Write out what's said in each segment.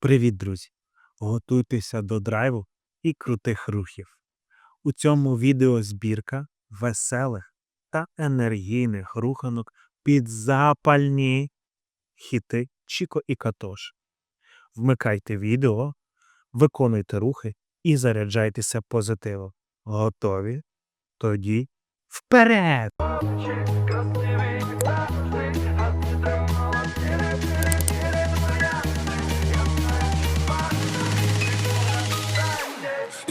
Привіт, друзі! Готуйтеся до драйву і крутих рухів. У цьому відео збірка веселих та енергійних руханок під запальні хіти Чіко і Катош. Вмикайте відео, виконуйте рухи і заряджайтеся позитивом. Готові? Тоді вперед!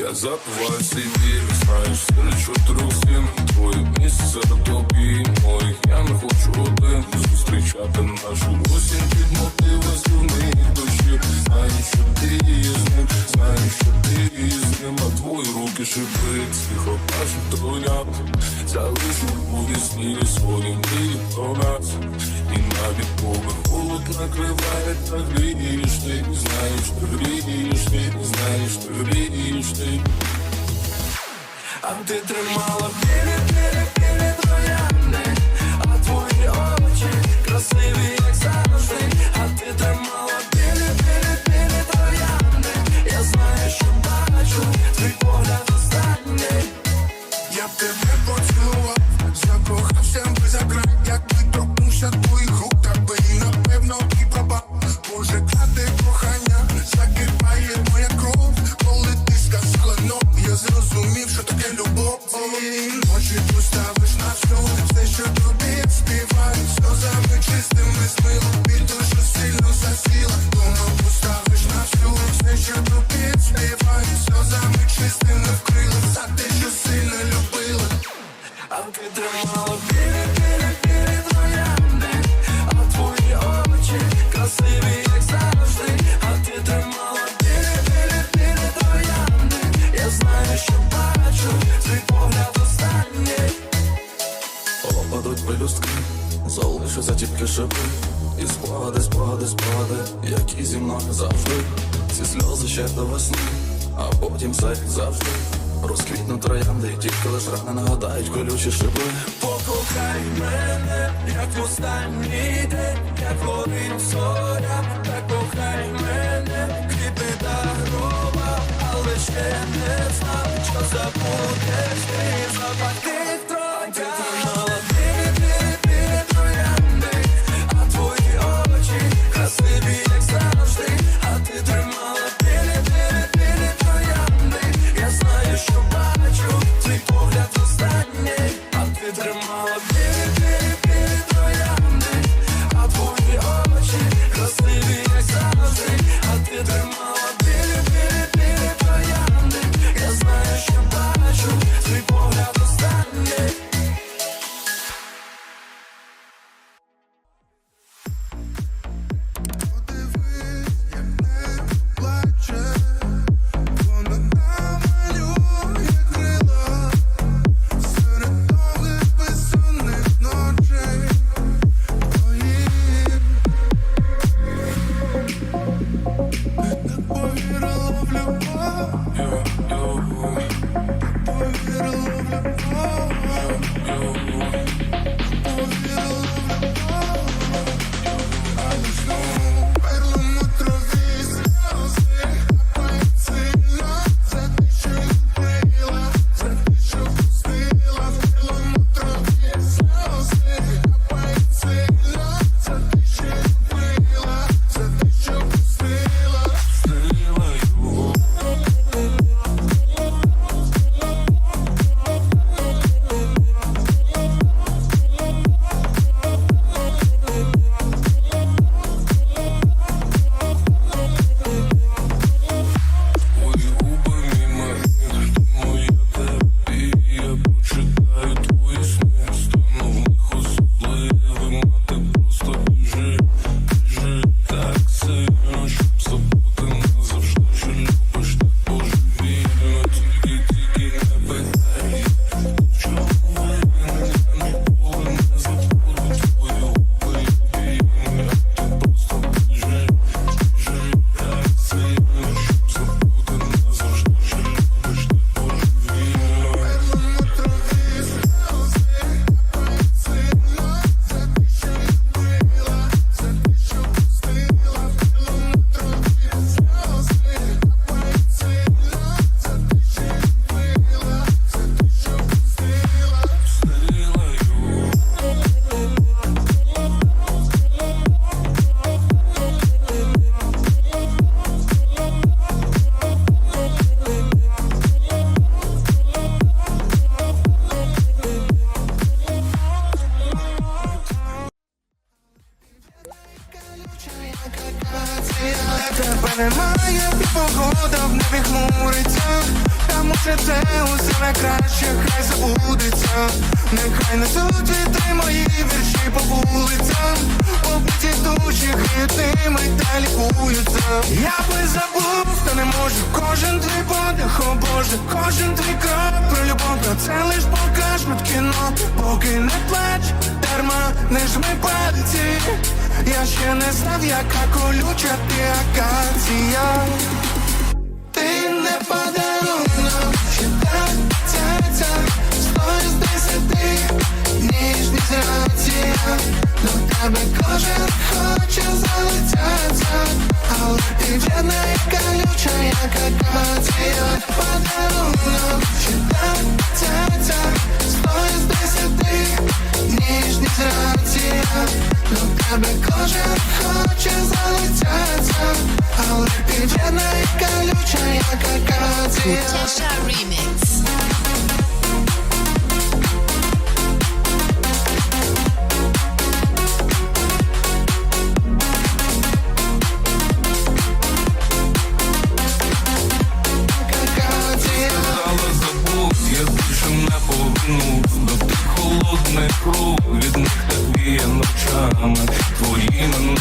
Я забываю себе, знаєш, серед чотирьох стін Твоє місце тобі. Моїх Я не хочу один зустрічати нашу осінь. Під мотиви сумних дощів Знаю, що ти з ним, знаю, що ти є з ним. А твої руки шипить, тихо кажуть троянд Залишу у вісні свої мрії про нас. І навіть коли холод накриває, та грієш ти Знаєш, ти грієш ти, знаєш, ти грієш а ти тримала білі, Знаю, що бачу, твій погляд останній. Опадуть пелюстки, залишаться тільки шипи. І спогади, спогади, спогади, які зі мною завжди. Ці сльози ще до весни, а потім все завжди. Розквітнуть троянди, і тільки лиш рани нагадають колючі шипи. Покохай мене, як в останній день, як горить зоря, так кохай мене, квіти та гроба, але ще не знав, що забудеш ти запах немає, погода в небі хмуриться. Та може це усе найкраще, хай забудеться. Нехай несуть вітри мої вірші по вулицям Побиті душі гриють та лікуються. Я би забув, та не можу. Кожен твій подих, о Боже, кожен твій крок про любов Про це лиш покажуть кіно. Поки не плач, дарма не жми пальці Я ще не знав, яка колюча ти акація. Ти не подарунок, ще так, ця, ця. Сто з десяти, ніжність рація До тебе кожен хоче залицятися. Але ти в'єдна і колюча, як акація. Подарунок, ще так, ця, ця. Сто з десяти, ніжність рація До тебе кожен хоче залицятися Але ти в'єдна і колюча, як акація Tesha Remix.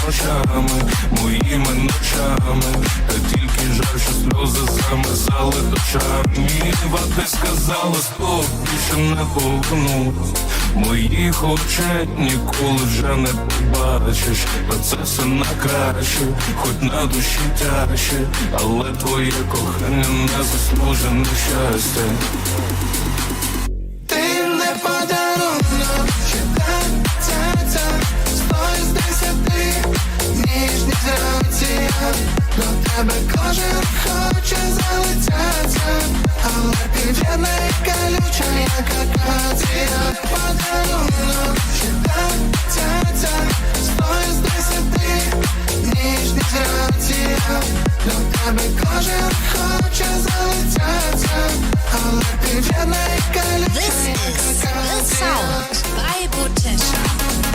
Ночами, моїми ночами. Та тільки жаль, що сльози замерзали дочами Ніва ти сказала, стоп, більше не повернусь Моїх очей ніколи вже не побачиш. Та це все на краще, хоч на душі тяжче. Але твоє кохання не заслужене щастя тебе кожен хоче залицятися Але ти в'єдна і колюча, як акація. Подарунок, ще так, з десяти, ніжність рація До тебе кожен хоче залицятися Але і колюча, This як is the акація. sound by Butesha.